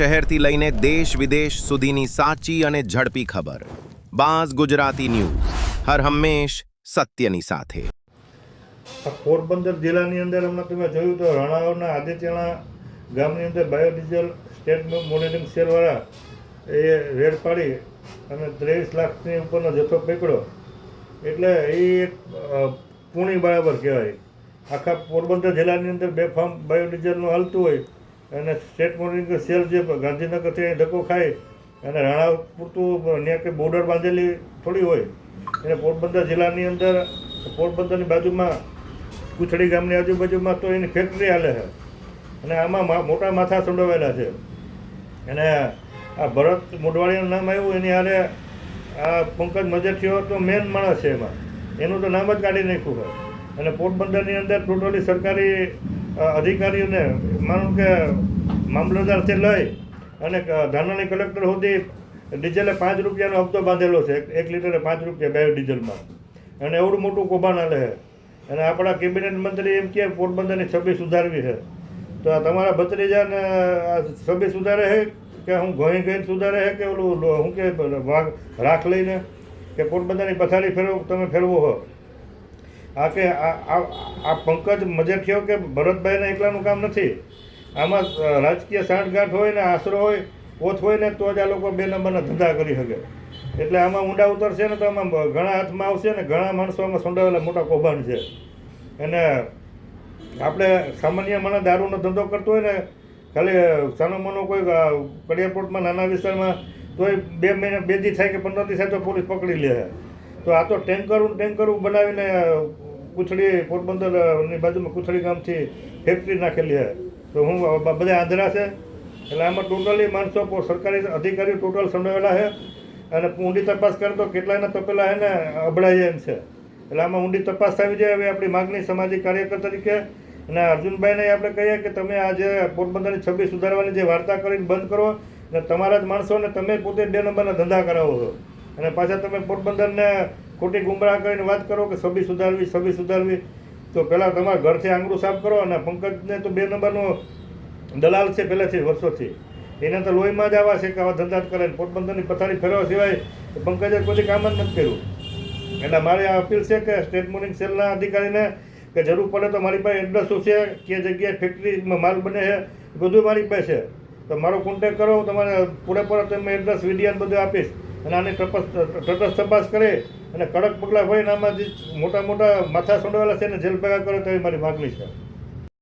શહેરથી લઈને દેશ વિદેશ સુધીની સાચી અને ઝડપી ખબર. બાઝ ગુજરાતી ન્યૂઝ, હર હંમેશ સત્યની સાથે. પોરબંદર જિલ્લાની અંદર હમણાં તમે જોયું તો રણાવના આદિત્યના ગામની અંદર બાયોડીઝલ સ્ટેટ મોનિટરિંગ સેલવાળા એ રેડ પાડી અને ત્રેવીસ લાખની ઉપરનો જથ્થો પકડ્યો. એટલે એ એક પૂણી બરાબર કહેવાય. આખા પોરબંદર જિલ્લાની અંદર બે ફાર્મ બાયોડીઝલનું હાલતું હોય અને સ્ટેટ મોનિટરિંગ સેલ જે ગાંધીનગરથી અહીં ધક્કો ખાય, અને રાણા પૂરતું ત્યાં કે બોર્ડર બાંધેલી થોડી હોય, એને પોરબંદર જિલ્લાની અંદર, પોરબંદરની બાજુમાં કુછડી ગામની આજુબાજુમાં તો એની ફેક્ટરી હાલે છે. અને આમાં મોટા માથા સંડોવાયેલા છે. અને આ ભરત મોઢવાડીનું નામ આવ્યું, એની હારે આ પંકજ મજેઠીઓ તો મેન માણસ છે એમાં. એનું તો નામ જ કાઢી નાખ્યું છે. અને પોરબંદરની અંદર ટોટલી સરકારી અધિકારીઓને માનો કે મામલતદારથી લઈ અને ધાનાણી કલેક્ટર સુધી ડીઝલે પાંચ રૂપિયાનો હપ્તો બાંધેલો છે. એક- લીટરે પાંચ રૂપિયા બે ડીઝલમાં. અને એવડું મોટું કૌભાંડ હાલે છે. અને આપણા કેબિનેટ મંત્રી એમ કે પોરબંદરની છબી સુધારવી છે. તો આ તમારા ભત્રીજાને આ છબી સુધારે છે કે હું ઘણી ગઈ સુધારે છે કે ઓલું શું કે રાખ લઈને? કે પોરબંદરની પથારી ફેરવો, તમે ફેરવો હો. આ કે આ પંકજ મજેઠિયો કે ભરતભાઈના એકલાનું કામ નથી? આમાં રાજકીય સાંઠગાંઠ હોય ને આશરો હોય ઓથ હોય ને તો જ આ લોકો બે નંબરના ધંધા કરી શકે. એટલે આમાં ઊંડા ઉતરશે ને તો આમાં ઘણા હાથમાં આવશે ને ઘણા માણસો આમાં સંડોવાયેલા મોટા કૌભાંડ છે. અને આપણે સામાન્ય મને દારૂનો ધંધો કરતો હોય ને, ખાલી સાનો મનો કોઈ કડિયાપોર્ટમાં નાના વિસ્તારમાં તોય બે મહિના, બે દી થાય કે પંદર દી થાય તો પોલીસ પકડી લે. તો આ તો ટેન્કરું ટેન્કરું બનાવીને કુથળી પોરબંદરની બાજુમાં કુથળી ગામથી ફેક્ટરી નાખેલી છે તો હું બધા આંધળા છે. એટલે આમાં ટોટલી માણસો સરકારી અધિકારીઓ ટોટલ સંડાવેલા છે અને ઊંડી તપાસ કરે તો કેટલાયના તપેલા છે ને અબડાઈ એમ છે. એટલે આમાં ઊંડી તપાસ થવી જોઈએ હવે આપણી માગણી સામાજિક કાર્યકર તરીકે. અને અર્જુનભાઈને આપણે કહીએ કે તમે આ જે પોરબંદરની છબી સુધારવાની જે વાર્તા કરીને બંધ કરો અને તમારા જ માણસોને તમે પોતે બે નંબરના ધંધા કરાવો છો. અને પાછા તમે પોરબંદરને ખોટી ગુમરાહ કરીને વાત કરો કે છબી સુધારવી છબી સુધારવી, તો પહેલાં તમારા ઘરથી આંગળું સાફ કરો અને પંકજને તો બે નંબરનો દલાલ છે, પહેલેથી વર્ષોથી. એને તો લોહીમાં જ આવા છે કે આવા ધંધા જ કરે ને પોરબંદરની પથારી ફેરવા સિવાય પંકજે કોઈ કામ જ નથી કર્યું. એટલે મારી આ અપીલ છે કે સ્ટેટ મોર્નિંગ સેલના અધિકારીને કે જરૂર પડે તો મારી પાસે એડ્રેસ શું છે, કે જગ્યાએ ફેક્ટરીમાં માલ બને છે બધું મારી પાસે છે. તો મારો કોન્ટેક કરો, હું તમારે પૂરેપૂરા તમે એડ્રેસ વીડિયો બધું આપીશ. અને આની તપાસ તટસ્થ તપાસ કરે અને કડક પગલાં હોય ને આમાં જે મોટા મોટા માથા સંડોવાયેલા છે ને જેલ ભેગા કરે તો એ મારી માગણી છે.